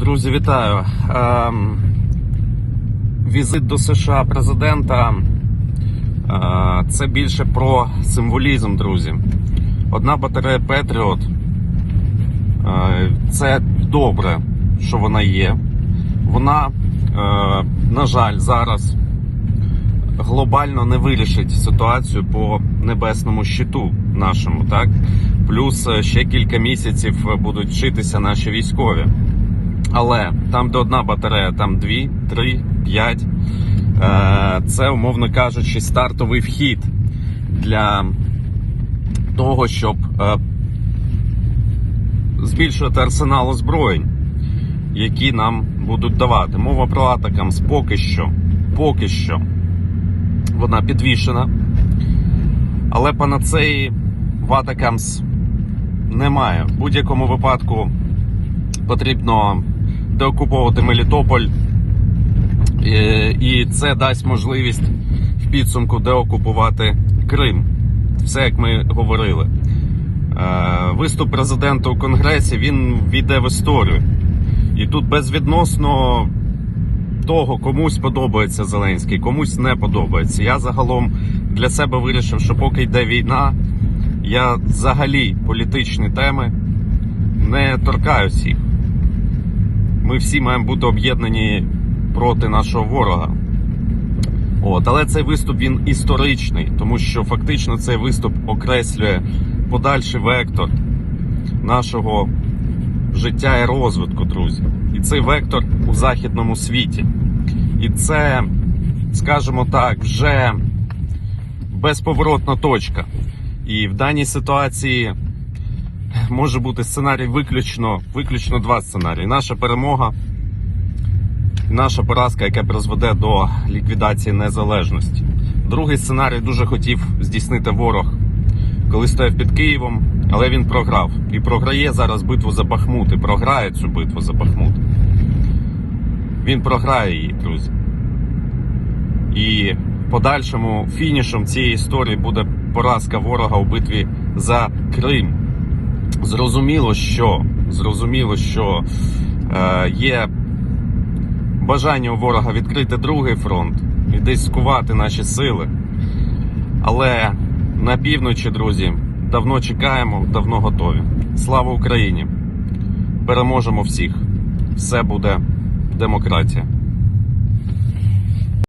Друзі, вітаю. Ем, візит до США президента е, це більше про символізм, друзі. Одна батарея Петріот е, це добре, що вона є. Вона, е, на жаль, зараз глобально не вирішить ситуацію по небесному щиту нашому, так? Плюс е, ще кілька місяців будуть вчитися наші військові. Але там, де одна батарея, там дві, три, п'ять. Е, Це, умовно кажучи, стартовий вхід для того, щоб е, збільшувати арсенал озброєнь, які нам будуть давати. Мова про Атакамс поки що, поки що вона підвішена. Але панацеї в Атакамс немає. В будь-якому випадку потрібно деокуповувати Мелітополь, Е, і це дасть можливість в підсумку деокупувати Крим. Все як ми говорили. Е, Виступ президента у Конгресі він війде в історію. І тут безвідносно того, комусь подобається Зеленський, комусь не подобається. Я загалом для себе вирішив, що поки йде війна, я взагалі політичні теми не торкаюсь їх. Ми всі маємо бути об'єднані проти нашого ворога. От, але цей виступ він історичний, тому що фактично цей виступ окреслює подальший вектор нашого життя і розвитку, друзі. І цей вектор у західному світі. І це, скажімо так, вже безповоротна точка. І в даній ситуації може бути сценарій виключно, виключно два сценарії: наша перемога, наша поразка, яка призведе до ліквідації незалежності. Другий сценарій дуже хотів здійснити ворог, коли стояв під Києвом, але він програв. І програє зараз битву за Бахмут, і програє цю битву за Бахмут. Він програє її, друзі. І подальшому фінішем цієї історії буде поразка ворога у битві за Крим. Зрозуміло, що зрозуміло, що е, є бажання у ворога відкрити другий фронт і десь скувати наші сили. Але на півночі, друзі, давно чекаємо, давно готові. Слава Україні! Переможемо всіх! Все буде демократія.